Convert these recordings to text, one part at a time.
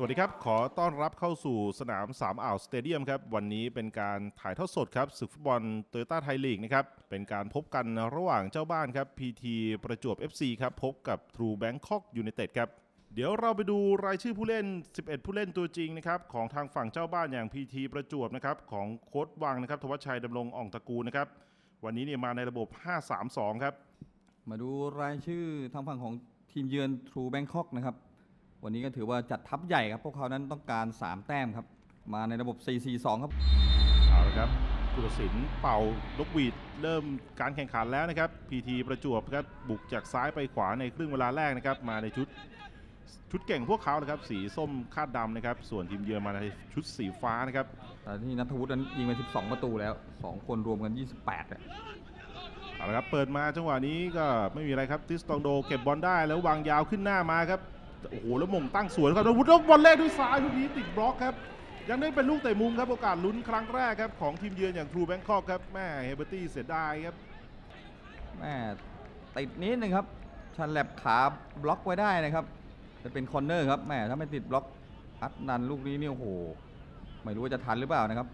สวัสดีครับ ขอต้อนรับเข้าสู่สนามสามอ่าวสเตเดียมครับ วันนี้เป็นการถ่ายทอดสดครับศึกฟุตบอลโตโยต้าไทยลีกนะครับ เป็นการพบกันระหว่างเจ้าบ้านครับ PT ประจวบ FC ครับ พบกับ True Bangkok United ครับ เดี๋ยวเราไปดูรายชื่อผู้เล่น 11 ผู้เล่นตัวจริงนะครับ ของทางฝั่งเจ้าบ้านอย่าง PT ประจวบนะครับ ของโค้ดวังนะครับทวัชชัยดำรงอ่องตระกูลนะครับ วันนี้เนี่ยมาในระบบ 5-3-2 ครับ มาดูรายชื่อทางฝั่งของทีมเยือน True Bangkok นะครับ วันนี้ก็ถือว่าจัดทัพใหญ่ครับ พวกเขานั้นต้องการ 3 แต้มครับ มาในระบบ 4-4-2 ครับ เอาละครับผู้ตัดสินเป่านกหวีดเริ่มการแข่งขันแล้วนะครับ พีทีประจวบครับบุกจากซ้ายไปขวาในครึ่งเวลาแรกนะครับ มาในชุดชุดเก่งพวกเขานะครับ สีส้มคาดดำนะครับ ส่วนทีมเยือนมาในชุดสีฟ้านะครับแต่ที่นัทวุฒินั้นยิงไป 12 ประตูแล้ว 2 คนรวมกัน 28อะเอาละครับ เปิดมาจังหวะนี้ก็ไม่มีอะไรครับ ทิสตองโดเก็บบอลได้แล้ววางยาวขึ้นหน้ามาครับ โอ้โหแล้วมงตั้งสวนครับแล้ววุฒิบอลแรกด้วยซ้ายลูกนี้ติดบล็อกครับ ยังได้เป็นลูกเตะมุมครับโอกาสลุ้นครั้งแรกครับของทีมเยือนอย่างทรูแบงคอกครับแม่เฮเบอร์ตี้เสียดายครับแม่ติดนิดนึงครับชันแลบขาบล็อกไว้ได้นะครับจะเป็นคอนเนอร์ครับแม่ถ้าไม่ติดบล็อกอัดนันลูกนี้นี่โอ้โหไม่รู้ว่าจะทันหรือเปล่านะครับ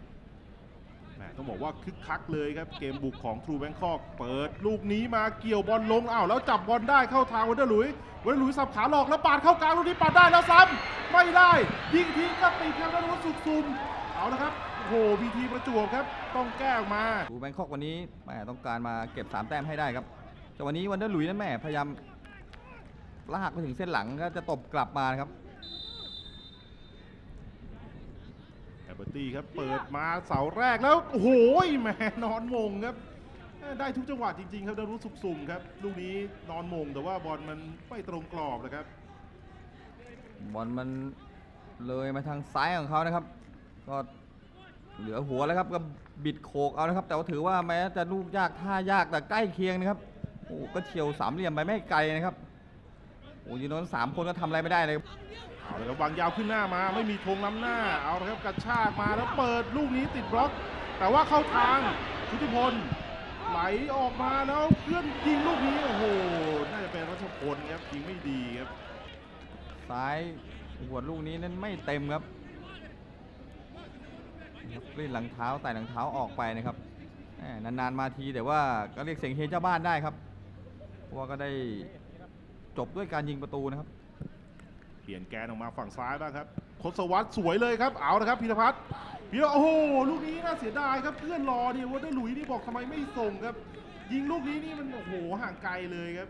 ต้องบอกว่าคึกคักเลยครับ เกมบุกของ True Bangkok เปิดลูกนี้มาเกี่ยวบอลลงอ้าวแล้วจับบอลได้เข้าทางวันเดอร์ลุยวันเดอร์ลุยสับขาหลอกแล้วปาดเข้ากลางลูกนี้ปาดได้แล้วซ้ำไม่ได้ยิงทิ้งก็ติดครับแล้วนุสุกซุมเอาละครับโอ้โหพีทีประจวบครับ ต้องแก้ออกมาดูแบงคอกวันนี้แม่ต้องการมาเก็บ 3 แต้มให้ได้ครับแต่วันนี้วันเดอร์ลุยนั้นแม่พยายามลากไปถึงเส้นหลังก็จะตบกลับมานะครับ แอ เบอร์ตี้ครับเปิดมาเสาแรกแล้วโอ้โหแหมนอนมงครับได้ทุกจังหวะจริงๆครับดารุสุกซุมครับลูกนี้นอนมงแต่ว่าบอลมันไม่ตรงกรอบนะครับบอลมันเลยมาทางซ้ายของเขานะครับ ก็เหลือหัวแล้วครับก็บิดโขกเอานะครับ แต่ว่าถือว่าแม้จะลูกยากท่ายากแต่ใกล้เคียงนะครับโอ้ก็เฉียวสามเหลี่ยมไปไม่ไกลนะครับโอ้ยนนสามคนก็ทำอะไรไม่ได้เลย เอาละครับวางยาวขึ้นหน้ามา ไม่มีธงล้ำหน้า เอาละครับกระชากมาแล้วเปิดลูกนี้ติดบล็อก แต่ว่าเข้าทางชุติพลไหลออกมาแล้วเพื่อนยิงลูกนี้โอ้โหน่าจะเป็นรัชพลครับยิงไม่ดีครับซ้ายหัวลูกนี้นั้นไม่เต็มครับรับกลิ้นหลังเท้าไต่หลังเท้าออกไปนะครับนานๆมาทีแต่ว่าก็เรียกเสียงเฮเจ้าบ้านได้ครับเพราะว่าก็ได้จบด้วยการยิงประตูนะครับ เปลี่ยนแกนออกมาฝั่งซ้ายบ้างครับทศวรรษสวยเลยครับเอาละครับพีรพัฒน์พีรโอ้โหลูกนี้น่าเสียดายครับเพื่อนรอเนี่ยว่าได้หลุยนี่บอกทำไมไม่ส่งครับ ยิงลูกนี้นี่มันโอ้โหห่างไกลเลยครับ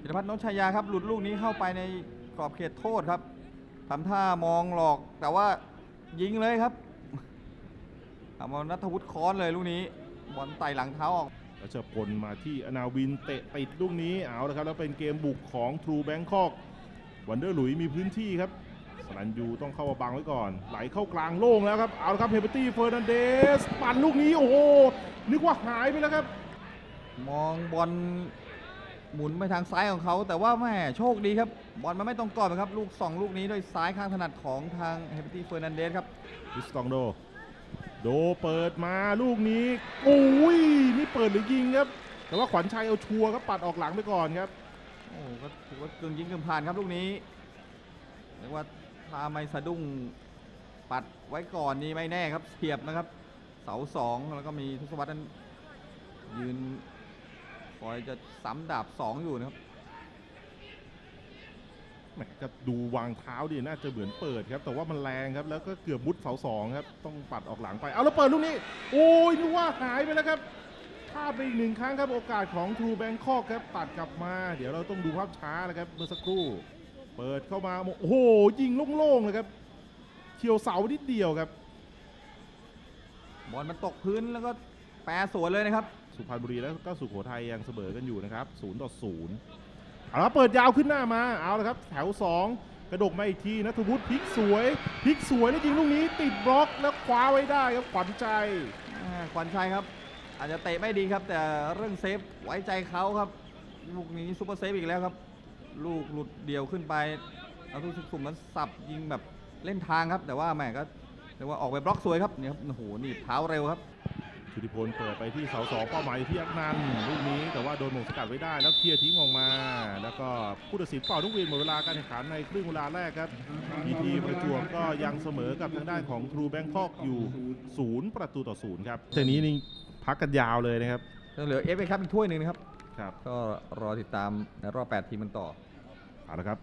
พิรพัฒน์นชชายาครับหลุดลูกนี้เข้าไปในกรอบเขตโทษครับทำท่ามองหลอกแต่ว่ายิงเลยครับเอามานัทวุฒิค้อนเลยลูกนี้บอลไต่หลังเท้าออก รัชพลมาที่อนาวินเตะติดลูกนี้เอาละครับแล้วเป็นเกมบุกของ True Bangkok วันเดอร์หลุยมีพื้นที่ครับสลันยูต้องเข้ามาบังไว้ก่อน ไหลเข้ากลางโล่งแล้วครับ เอาละครับเฮเบอร์ตี้เฟอร์นันเดส ปั่นลูกนี้โอ้โห นึกว่าหายไปแล้วครับ มองบอลหมุนไปทางซ้ายของเขา แต่ว่าแม่โชคดีครับ บอลมันไม่ตรงกรอบนะครับ ลูกสองลูกนี้ด้วยซ้ายข้างถนัดของทางเฮเบตี้เฟอร์นันเดสครับคริสตองโด โดเปิดมาลูกนี้โอ้ยนี่เปิดหรือยิงครับ แต่ว่าขวัญชัยเอาชัวร์ครับปัดออกหลังไปก่อนครับโอ้ก็ถือว่ากึ่งยิงกึ่งผ่านครับลูกนี้เรียกว่าถ้าไม่สะดุ้งปัดไว้ก่อนนี่ไม่แน่ครับเสียบนะครับ เสาสองแล้วก็มีทศวรรษนั้นยืนคอยจะซ้ำดาบสองอยู่นะครับ แหมก็ดูวางเท้าดิน่าจะเหมือนเปิดครับ แต่ว่ามันแรงครับ แล้วก็เกือบมุดเสาสองครับ ต้องปัดออกหลังไป เอาแล้วเปิดลูกนี้ โอ้ยนึกว่าหายไปแล้วครับพลาดไปอีกหนึ่งครั้งครับ โอกาสของทรูแบงคอกครับ ตัดกลับมา เดี๋ยวเราต้องดูภาพช้านะครับ เมื่อสักครู่ เปิดเข้ามา โอ้โห ยิงโล่งๆเลยครับเฉียวเสานิดเดียวครับ บอลมันตกพื้นแล้วก็แปรสวนเลยนะครับ สุพรรณบุรีแล้วก็สุโขทัยยังเสมอกันอยู่นะครับ 0 ต่อ 0 เอาละเปิดยาวขึ้นหน้ามา เอาละครับ แถว 2 กระดกมาอีกทีนัทวุฒิพลิกสวยพลิกสวยแล้วยิงลูกนี้ติดบล็อกแล้วคว้าไว้ได้ครับขวัญใจอ่าขวัญชัยครับ อาจจะเตะไม่ดีครับ แต่เรื่องเซฟไว้ใจเขาครับ ลูกนี้ซูเปอร์เซฟอีกแล้วครับ ลูกหลุดเดี่ยวขึ้นไปแล้วทุกสุ่มนั้นสับยิงแบบเล่นทางครับ แต่ว่าแหม่ก็เรียกว่าออกไปบล็อกสวยครับนี่ครับโอ้โหหนี่เท้าเร็วครับ ชุติพลเปิดไปที่เสาสองเป้าหมายอยู่ที่อักนันต์ลูกนี้แต่ว่าโดนหมงสกัดไว้ได้ แล้วเคลียร์ทิ้งออกมา แล้วก็ผู้ตัดสินเป่าทุกเวียนหมดเวลาการแข่งขันในครึ่งเวลาแรกครับพีทีประจวบก็ยังเสมอกับทางด้านของทรูแบงคอกอยู่ศูนย์ประตูต่อศูนย์ครับทีนี้นี่พักกันยาวเลยนะครับยังเหลือเอฟเอครับอีกถ้วยหนึ่งนะครับครับ ก็รอติดตามในรอบ 8 ทีมกันต่อเอาละครับ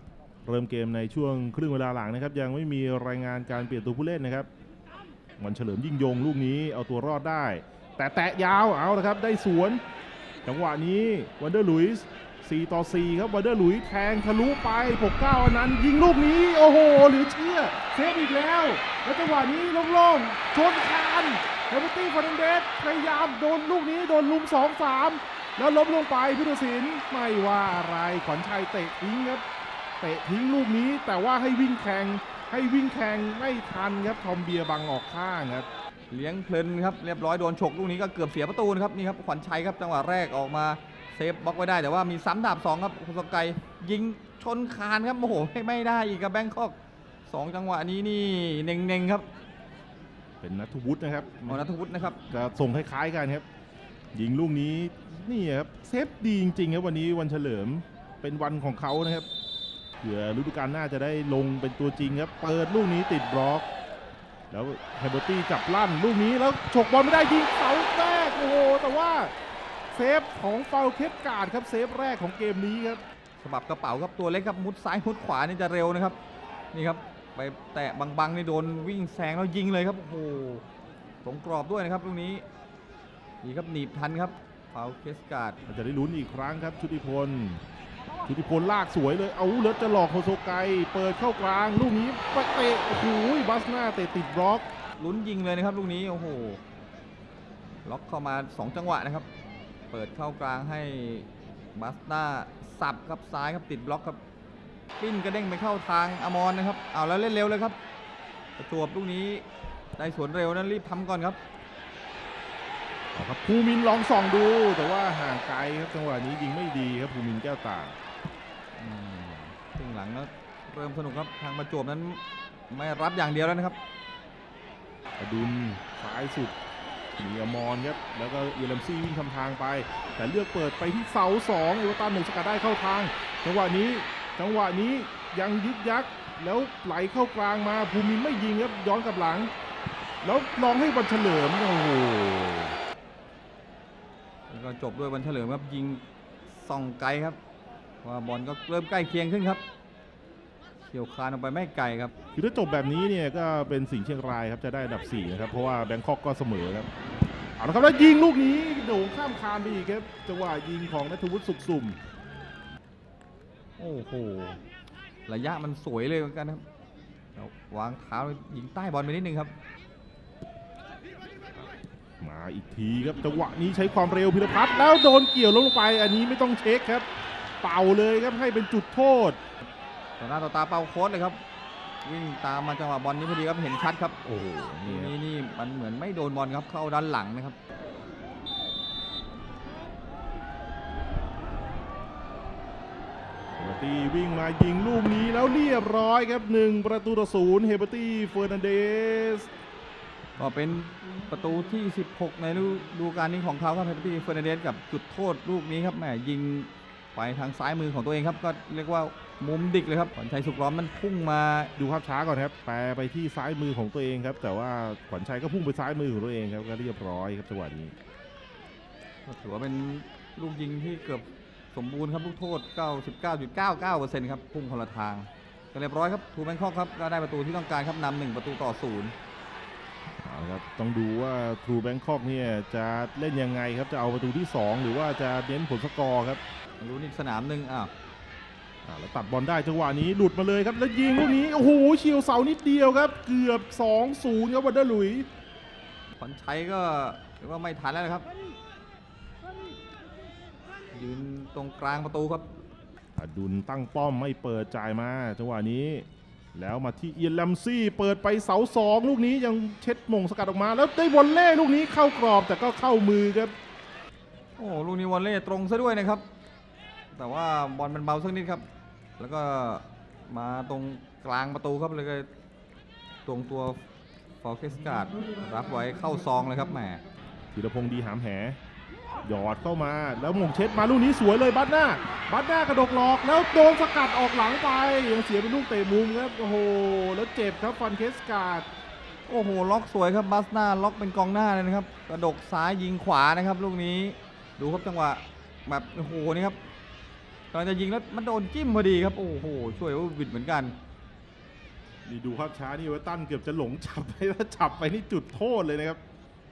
เริ่มเกมในช่วงครึ่งเวลาหลังนะครับ ยังไม่มีรายงานการเปลี่ยนตัวผู้เล่นนะครับวันเฉลิมยิ่งยงลูกนี้เอาตัวรอดได้ แต่แตะยาวเอาละครับ ได้สวน จังหวะนี้วันเดอร์ลุยส์4ต่อ 4 ครับวันเดอร์ลุยส์แทงทะลุไปปกเก้าอันนั้น ยิงลูกนี้ โอ้โหหลือเชื่อเซฟอีกแล้ว แล้วจังหวะนี้โล่งๆชนคานเฮเบอร์ตี้ฟอร์นเดสพยายามโดนลูกนี้โดนลุม 2-3 แล้วล้มลงไปพุทธศิลป์ไม่ว่าอะไรขวัญชัยเตะทิ้งครับเตะทิ้งลูกนี้แต่ว่าให้วิ่งแข่งให้วิ่งแข่งไม่ทันครับทอมเบียบังออกข้างครับ เลี้ยงเพลินครับเรียบร้อยโดนฉกลูกนี้ก็เกือบเสียประตูนะครับนี่ครับขวัญชัยครับจังหวะแรกออกมาเซฟบล็อกไว้ได้แต่ว่ามีซ้ำดาบสองครับคุณสกายยิงชนคานครับโอ้โหไม่ไม่ได้อีกกับแบงคอกสองจังหวะนี้นี่เน่งๆครับเป็นนัทวุฒินะครับของนัทวุฒินะครับจะส่งคล้ายๆกันครับยิงลูกนี้นี่ครับเซฟดีจริงๆครับวันนี้วันเฉลิมเป็นวันของเขานะครับเผื่อฤดูกาลหน้าจะได้ลงเป็นตัวจริงครับ เปิดลูกนี้ติดบล็อก แล้วแฮเบอร์ตี้จับลั่นลูกนี้แล้วฉกบอลไม่ได้ยิงเสาแรกโอ้โหแต่ว่าเซฟของเฟาเคปการ์ดครับเซฟแรกของเกมนี้ครับฉบับกระเป๋าครับตัวเล็กครับมุดซ้ายมุดขวานี่จะเร็วนะครับ นี่ครับไปแตะบังๆนี่โดนวิ่งแซงแล้วยิงเลยครับโอ้โหสงกรอบด้วยนะครับลูกนี้นี่ครับหนีบทันครับเฟาเคสการ์ดเราจะได้ลุ้นอีกครั้งครับชุติพล ชุติพลลากสวยเลย เอาเลิศจะหลอกโฮโซไก เปิดเข้ากลาง ลูกนี้ไปเตะ โอ้โหบัสหน้าเตะติดบล็อก ลุ้นยิงเลยนะครับลูกนี้ โอ้โห ล็อกเข้ามา 2 จังหวะนะครับ เปิดเข้ากลางให้บัสต้าสับครับซ้ายครับติดบล็อกครับ ปิ้นกระเด้งไปเข้าทางอมรนะครับ เอาแล้วเล่นเร็วเลยครับ ประจวบลูกนี้ได้สวนเร็วนั้นรีบทำก่อนครับ เอาครับภูมินลองส่องดู แต่ว่าห่างไกลครับจังหวะนี้ยิงไม่ดีครับภูมินแก้วตาครึ่งหลังแล้วเริ่มสนุกครับทางประจวบนั้นไม่รับอย่างเดียวแล้วนะครับอดุลซ้ายสุดมีอมรครับแล้วก็เอลัมซี่วิ่งทำทางไป แต่เลือกเปิดไปที่เสาสองเอเวอร์ตันหนึ่งสกัดได้เข้าทาง จังหวะนี้จังหวะนี้ยังยึกยักแล้วไหลเข้ากลางมาภูมินไม่ยิงครับย้อนกลับหลัง แล้วลองให้บันเฉลิมโอ้โห ก็จบด้วยวันเฉลิมครับยิงส่องไกลครับว่าบอลก็เริ่มใกล้เคียงขึ้นครับเฉียวคานออกไปไม่ไกลครับคือถ้าจบแบบนี้เนี่ยก็เป็นสิ่งห์เชียงรายครับจะได้อันดับ4นะครับเพราะว่าแบงคอกก็เสมอครับเอาละครับแล้วยิงลูกนี้โด่งข้ามคานไปอีกครับจังหวะยิงของนัทวุฒิสุขสุ่มโอ้โหระยะมันสวยเลยเหมือนกันครับวางเท้ายิงใต้บอลไปนิดนึงครับ มาอีกทีครับจังหวะนี้ใช้ความเร็วพิรพัฒน์แล้วโดนเกี่ยวลงไป อันนี้ไม่ต้องเช็คครับ เป่าเลยครับให้เป็นจุดโทษต่อหน้าต่อตาเป้าโค้ดเลยครับ วิ่งตามมาจังหวะบอลนี้พอดีครับเห็นชัดครับโอ้โหทีนี่ครับนี้นี่มันเหมือนไม่โดนบอลครับเข้าด้านหลังนะครับเฮเบอร์ตี้วิ่งมายิงลูกนี้แล้วเรียบร้อยครับหนึ่งประตูต่อศูนย์เฮเบอร์ตี้เฟอร์นันเดส ก็เป็นประตูที่ 16 ในฤดูกาลนี้ของเขาครับเฮปปี้เฟอร์นันเดสกับจุดโทษลูกนี้ครับแหมยิงไปทางซ้ายมือของตัวเองครับ ก็เรียกว่ามุมดิกเลยครับขวัญชัยสุขล้อมนั้นพุ่งมาดูภาพช้าก่อนครับแปรไปที่ซ้ายมือของตัวเองครับ แต่ว่าขวัญชัยก็พุ่งไปซ้ายมือของตัวเองครับก็เรียบร้อยครับจังหวะนี้ก็ถือว่าเป็นลูกยิงที่เกือบสมบูรณ์ครับลูกโทษ 99.99%ครับพุ่งคนละทางก็เรียบร้อยครับทูแบงคอกครับก็ได้ประตูที่ต้องการครับนำหนึ่งประตูต่อศูนย์เอาละ ครับต้องดูว่าทรูแบงคอกเนี่ยจะเล่นยังไงครับจะเอาประตูที่ 2 หรือว่าจะเน้นผลสกอร์ครับรู้อีกสนามหนึ่งอ้าวอ่าแล้วตัดบอลได้จังหวะนี้หลุดมาเลยครับ แล้วยิงลูกนี้ โอ้โหเฉียวเสานิดเดียวครับ เกือบ 2-0 ครับวันเดอร์หลุยส์ขวัญชัยก็เรียกว่าไม่ทันแล้วนะครับ ยืนตรงกลางประตูครับอดุลตั้งป้อมไม่เปิดจ่ายมาจังหวะนี้ แล้วมาที่เอียนแลมซี่เปิดไปเสาสองลูกนี้ยังเช็ดมงสกัดออกมา แล้วได้วอลเล่ลูกนี้เข้ากรอบแต่ก็เข้ามือครับ โอ้ลูกนี้วอลเล่ตรงซะด้วยนะครับ แต่ว่าบอลมันเบาสักนิดครับ แล้วก็มาตรงกลางประตูครับเลยก็ตรงตัวฟอร์เคสการ์ดรับไว้เข้าซองเลยครับแหมธีรพงษ์ดีหามแห หยอดเข้ามาแล้วมงเช็ดมาลูกนี้สวยเลยบัตหน้า บัตหน้ากระดกหลอกแล้วโดนสกัดออกหลังไปยังเสียเป็นลูกเตะมุมครับโอ้โหแล้วเจ็บครับฟันเคสการ์ดโอ้โหล็อกสวยครับบัสหน้าล็อกเป็นกองหน้าเลยนะครับ กระดกซ้ายยิงขวานะครับลูกนี้ดูครับจังหวะแบบโอ้โหนี่ครับกำลังจะยิงแล้วมันโดนจิ้มพอดีครับโอ้โหช่วยวิดเหมือนกันนี่ดูครับช้านี่เวอร์ตันเกือบจะหลงจับไปแล้วจับไปนี่จุดโทษเลยนะครับ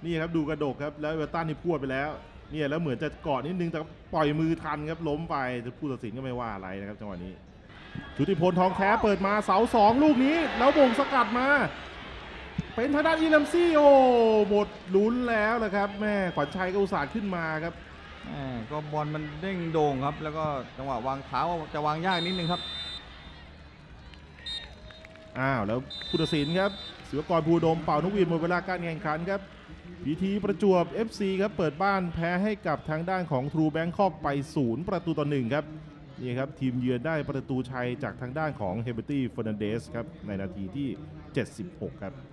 นี่ครับดูกระดกครับแล้วเวอร์ตันนี่พรวดไปแล้ว เนี่ยแล้วเหมือนจะเกาะนิดนึงแต่ปล่อยมือทันครับล้มไปแต่ผู้ตัดสินก็ไม่ว่าอะไรนะครับจังหวะนี้ชุติพลทองแท้เปิดมาเสาสองลูกนี้ แล้ววงสกัดมา เป็นทางด้านอีลัมซี่โอ้หมดลุ้นแล้วนะครับแม่ขวัญชัยก็อุตส่าห์ขึ้นมาครับแหมก็บอลมันเด้งโด่งครับ แล้วก็จังหวะวางเท้าจะวางยากนิดนึงครับอ้าวแล้วผู้ตัดสินครับศิวกรภูอุดมเป่านกหวีดหมดเวลาการแข่งขันครับ พีทีประจวบ FC ครับเปิดบ้านแพ้ให้กับทางด้านของทรูแบงคอกไปศูนย์ประตูต่อหนึ่งครับนี่ครับทีมเยือนได้ประตูชัยจากทางด้านของเฮเบอร์ตี้เฟอร์นันเดสครับในนาทีที่ 76 ครับ